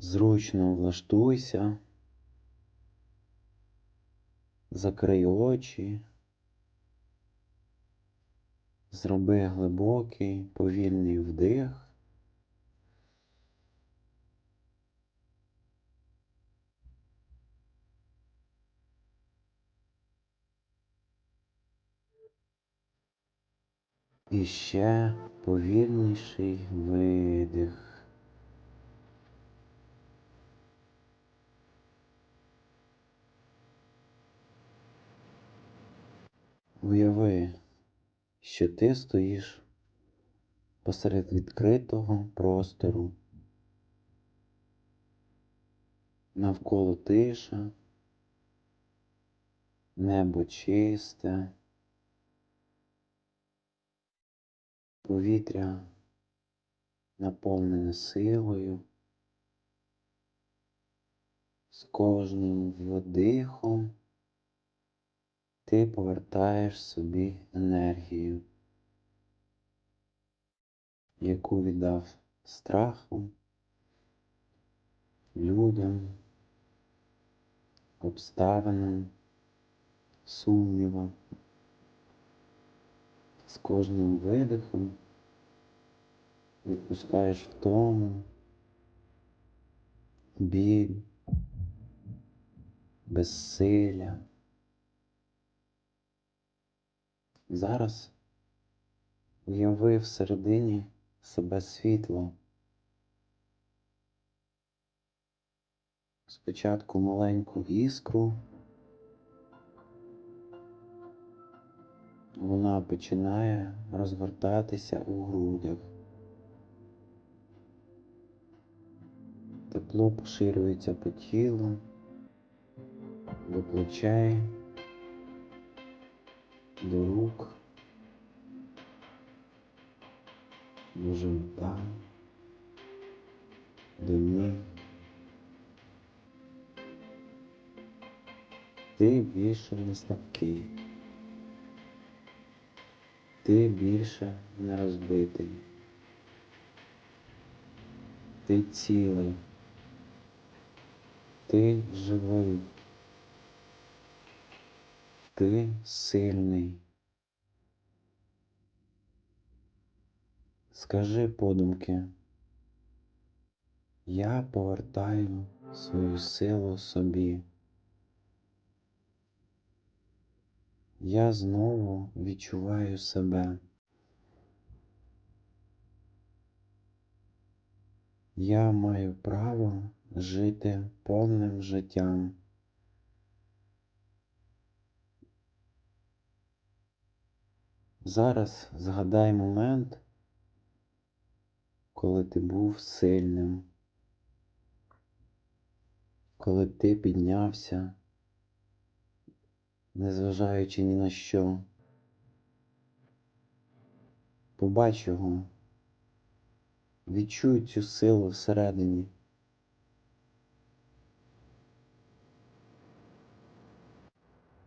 Зручно влаштуйся, закрий очі, зроби глибокий повільний вдих. І ще повільніший видих. Уяви, що ти стоїш посеред відкритого простору. Навколо тиша, небо чисте, повітря наповнене силою. З кожним вдихом ти повертаєш собі енергію, яку віддав страху, людям, обставинам, сумнівам. З кожним видихом відпускаєш втому, біль, безсилля. Зараз уяви всередині себе світло. Спочатку маленьку іскру. Вона починає розгортатися у грудях. Тепло поширюється по тілу, до плечей, до рук, до живота, до ніг. Ти більше не слабкий. Ти більше не розбитий. Ти цілий. Ти живий. Ти сильний. Скажи подумки. Я повертаю свою силу собі. Я знову відчуваю себе. Я маю право жити повним життям. Зараз згадай момент, коли ти був сильним, коли ти піднявся, незважаючи ні на що. Побач його, відчуй цю силу всередині.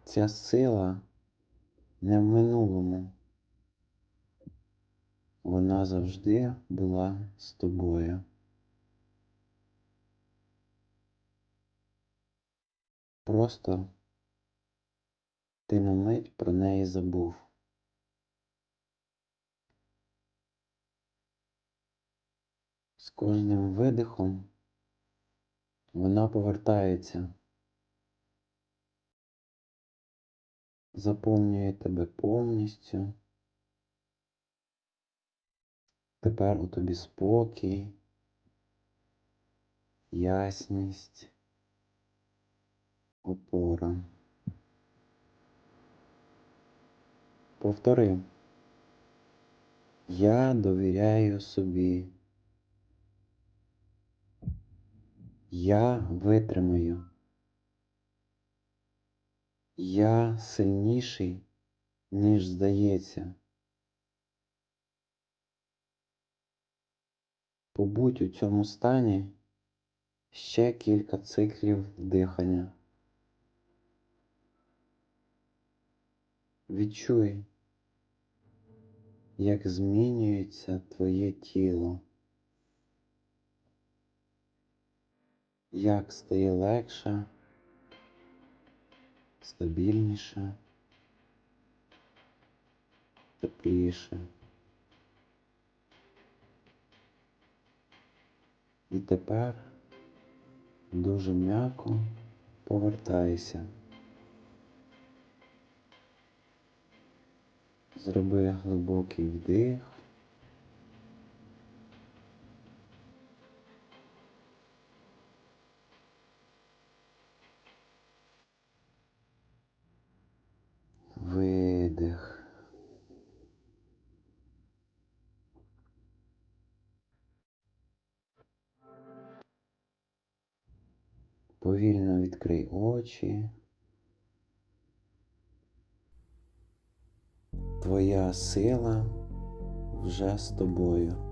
Ця сила не в минулому. Вона завжди була з тобою. Просто ти на мить про неї забув. З кожним видихом вона повертається, заповнює тебе повністю. Тепер у тобі спокій, ясність, опора. Повтори. Я довіряю собі. Я витримаю. Я сильніший, ніж здається. Побудь у цьому стані ще кілька циклів дихання. Відчуй, як змінюється твоє тіло. як стає легше, стабільніше, тепліше. І тепер дуже м'яко повертайся. Зроби глибокий вдих. Повільно відкрий очі. Твоя сила вже з тобою.